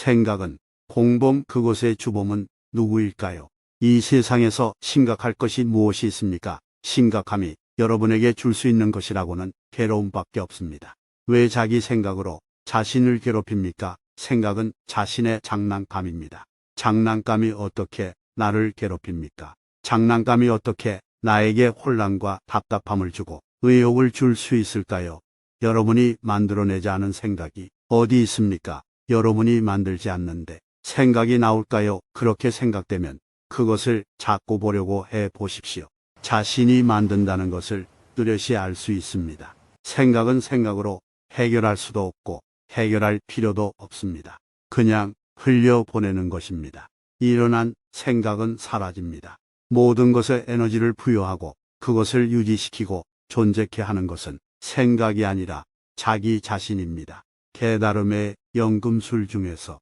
생각은 공범 그곳의 주범은 누구일까요? 이 세상에서 심각할 것이 무엇이 있습니까? 심각함이 여러분에게 줄 수 있는 것이라고는 괴로움밖에 없습니다. 왜 자기 생각으로 자신을 괴롭힙니까? 생각은 자신의 장난감입니다. 장난감이 어떻게 나를 괴롭힙니까? 장난감이 어떻게 나에게 혼란과 답답함을 주고 의욕을 줄 수 있을까요? 여러분이 만들어내지 않은 생각이 어디 있습니까? 여러분이 만들지 않는데 생각이 나올까요? 그렇게 생각되면 그것을 잡고 보려고 해 보십시오. 자신이 만든다는 것을 뚜렷이 알 수 있습니다. 생각은 생각으로 해결할 수도 없고 해결할 필요도 없습니다. 그냥 흘려보내는 것입니다. 일어난 생각은 사라집니다. 모든 것에 에너지를 부여하고 그것을 유지시키고 존재케 하는 것은 생각이 아니라 자기 자신입니다. 깨달음의 연금술 중에서